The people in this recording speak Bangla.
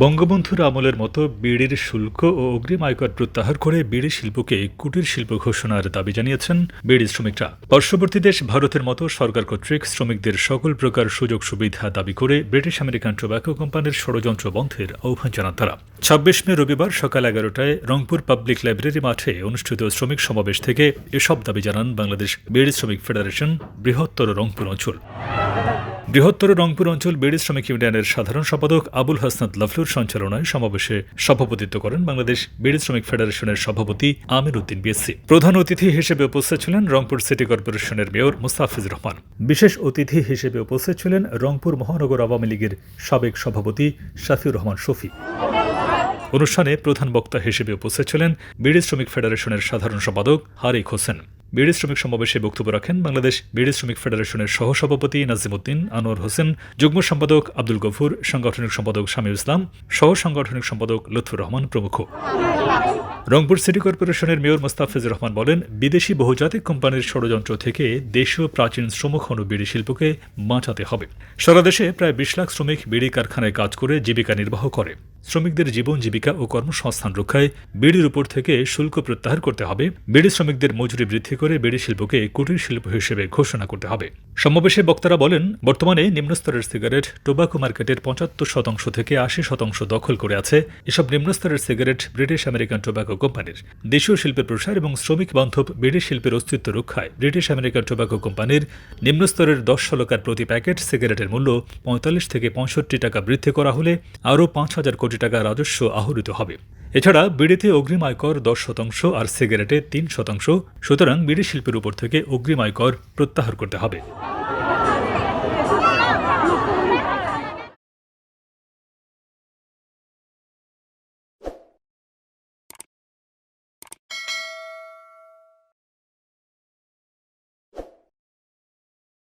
বঙ্গবন্ধুর আমলের মতো বিড়ির শুল্ক ও অগ্রিম আয়কর প্রত্যাহার করে বিড়ি শিল্পকে কুটির শিল্প ঘোষণার দাবি জানিয়েছেন বিড়ি শ্রমিকরা। পার্শ্ববর্তী দেশ ভারতের মতো সরকার কর্তৃক শ্রমিকদের সকল প্রকার সুযোগ সুবিধা দাবি করে ব্রিটিশ আমেরিকান টোব্যাকো কোম্পানির ষড়যন্ত্র বন্ধের আহ্বান জানান তারা। ছাব্বিশ মে রবিবার সকাল এগারোটায় রংপুর পাবলিক লাইব্রেরি মাঠে অনুষ্ঠিত শ্রমিক সমাবেশ থেকে এসব দাবি জানান বাংলাদেশ বিড়ি শ্রমিক ফেডারেশন বৃহত্তর রংপুর অঞ্চল। বৃহত্তর রংপুর অঞ্চল বিড়ি শ্রমিক ইউনিয়নের সাধারণ সম্পাদক আবুল হাসনাত লাফলুর সঞ্চালনায় সমাবেশে সভাপতিত্ব করেন বাংলাদেশ বিড়ি শ্রমিক ফেডারেশনের সভাপতি আমির উদ্দিন বিএসসি। প্রধান অতিথি হিসেবে উপস্থিত ছিলেন রংপুর সিটি কর্পোরেশনের মেয়র মুস্তাফিজ রহমান। বিশেষ অতিথি হিসেবে উপস্থিত ছিলেন রংপুর মহানগর আওয়ামী লীগের সাবেক সভাপতি শাফিউর রহমান শফি। অনুষ্ঠানে প্রধান বক্তা হিসেবে উপস্থিত ছিলেন বিড়ি শ্রমিক ফেডারেশনের সাধারণ সম্পাদক হারিক হোসেন। বিড়ি শ্রমিক সমাবেশে বক্তব্য রাখেন বাংলাদেশ বিড়ি শ্রমিক ফেডারেশনের সহসভাপতি নাজিমুদ্দিন আনোয়ার হোসেন, যুগ্ম সম্পাদক আব্দুল গফুর, সাংগঠনিক সম্পাদক শামীম ইসলাম, সহ সাংগঠনিক সম্পাদক লুৎফুর রহমান প্রমুখ। রংপুর সিটি কর্পোরেশনের মেয়র মোস্তাফিজ রহমান বলেন, বিদেশি বহুজাতিক কোম্পানির ষড়যন্ত্র থেকে দেশীয় প্রাচীন শ্রমখণ্ড বিড়ি শিল্পকে বাঁচাতে হবে। সারা দেশে প্রায় বিশ লাখ শ্রমিক বিড়ি কারখানায় কাজ করে জীবিকা নির্বাহ করে। শ্রমিকদের জীবন, জীবিকা ও কর্মসংস্থান রক্ষায় বিড়ির উপর থেকে শুল্ক প্রত্যাহার করতে হবে। বিড়ি শ্রমিকদের মজুরি বৃদ্ধি করে বিড়ি শিল্পকে কুটির শিল্প হিসেবে ঘোষণা করতে হবে। সমাবেশে বক্তারা বলেন, বর্তমানে নিম্নস্তরের সিগারেট টোবাকো মার্কেটের পঁচাত্তর শতাংশ থেকে আশি শতাংশ দখল করে আছে। এসব নিম্নস্তরের সিগারেট ব্রিটিশ আমেরিকান টোবাকো কোম্পানির। দেশীয় শিল্পের প্রসার এবং শ্রমিক বান্ধব বিড়ি শিল্পের অস্তিত্ব রক্ষায় ব্রিটিশ আমেরিকান টোবাকো কোম্পানির নিম্নস্তরের দশ শলকার প্রতি প্যাকেট সিগারেটের মূল্য পঁয়তাল্লিশ থেকে পঁয়ষট্টি টাকা বৃদ্ধি করা হলে আরও পাঁচ হাজার কোটি টাকা রাজস্ব আহরিত হবে। এছাড়া বিড়িতে অগ্রিম আয়কর দশ শতাংশ আর সিগারেটে তিন শতাংশ। সুতরাং বিড়ি শিল্পের উপর থেকে অগ্রিম আয়কর প্রত্যাহার করতে হবে।